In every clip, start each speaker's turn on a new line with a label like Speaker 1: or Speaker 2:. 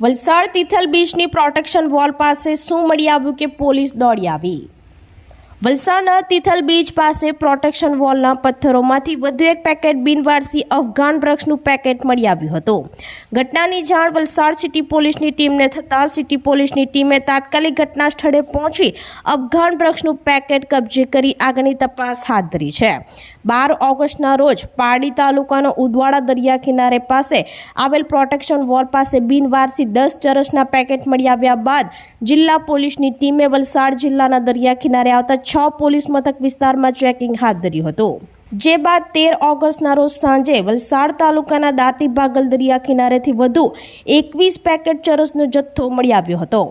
Speaker 1: વલસાડ તિથલ બીચની protection wall પાસે શું મળી આવ્યું કે પોલીસ દોડી આવી? વલસાડના તિથલ બીચ પાસે પ્રોટેક્શન વોલના પથ્થરોમાંથી વધુ એક પેકેટ બિનવારસી અફઘાન ડ્રગ્સનું પેકેટ મળી આવ્યું હતું. ઘટનાની જાણ વલસાડ સિટી પોલીસની ટીમને થતાં સિટી પોલીસની ટીમે તાત્કાલિક ઘટના સ્થળે પહોંચી અફઘાન ડ્રગ્સનું પેકેટ કબજે કરી આગળની તપાસ હાથ ધરી છે. બાર ઓગસ્ટના રોજ પારડી તાલુકાનો ઉદવાડા દરિયા કિનારે પાસે આવેલ પ્રોટેક્શન વોલ પાસે બિનવારસી દસ ચરસના પેકેટ મળી આવ્યા બાદ જિલ્લા પોલીસની ટીમે વલસાડ જિલ્લાના દરિયા કિનારે આવતા છ પોલીસ મથક વિસ્તારમાં ચેકિંગ હાથ ધર્યું હતું. જે બાદ તેર ઓગસ્ટના રોજ સાંજે વલસાડ તાલુકાના દાંતી ભાગલ દરિયા કિનારેથી વધુ એકવીસ પેકેટ ચરસનો જથ્થો મળી આવ્યો હતો.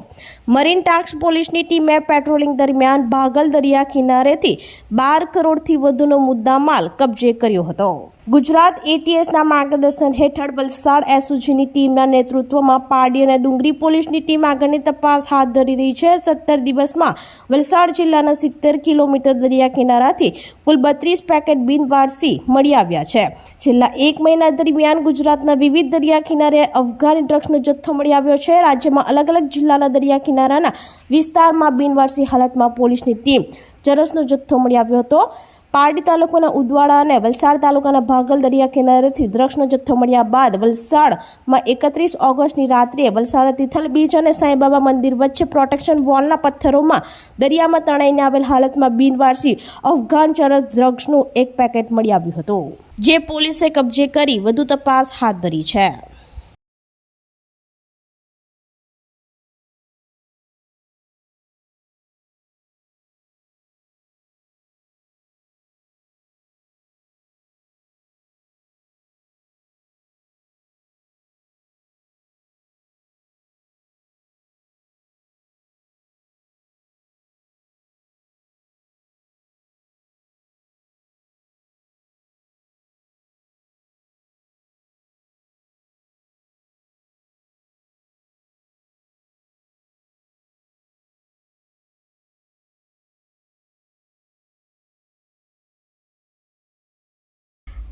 Speaker 1: મરીન ટાસ્ક પોલીસની ટીમે પેટ્રોલિંગ દરમિયાન ભાગલ દરિયા કિનારેથી બાર કરોડથી વધુનો મુદ્દામાલ કબજે કર્યો હતો. ગુજરાત એટીએસના માર્ગદર્શન હેઠળ વલસાડ એસઓજીની ટીમના નેતૃત્વમાં પારડી અને ડુંગરી પોલીસની ટીમ આગળની તપાસ હાથ ધરી રહી છે. સત્તર દિવસમાં વલસાડ જિલ્લાના સિત્તેર કિલોમીટર દરિયા કિનારાથી કુલ બત્રીસ પેકેટ બિનવારસી મળી આવ્યા છે. છેલ્લા એક મહિના દરમિયાન ગુજરાતના વિવિધ દરિયા કિનારે અફઘાની ડ્રગ્સનો જથ્થો મળી આવ્યો છે. રાજ્યમાં અલગ અલગ જિલ્લાના દરિયા કિનારાના વિસ્તારમાં બિનવારસી હાલતમાં પોલીસની ટીમ ચરસનો જથ્થો મળી આવ્યો હતો. પારડી તાલુકાના ઉદવાડા અને વલસાડ તાલુકાના ભાગલ દરિયા કિનારેથી દ્રક્ષનો જથ્થો મળ્યા બાદ વલસાડમાં એકત્રીસ ઓગસ્ટની રાત્રે વલસાડ તિથલ બીચ અને સાંઈબાબા મંદિર વચ્ચે પ્રોટેક્શન વોલના પથ્થરોમાં દરિયામાં તણાઈને આવેલ હાલતમાં બિનવારસી અફઘાન ચરસ ડ્રગ્સનું એક પેકેટ મળી આવ્યું હતું. જે પોલીસે કબજે કરી વધુ તપાસ હાથ ધરી છે.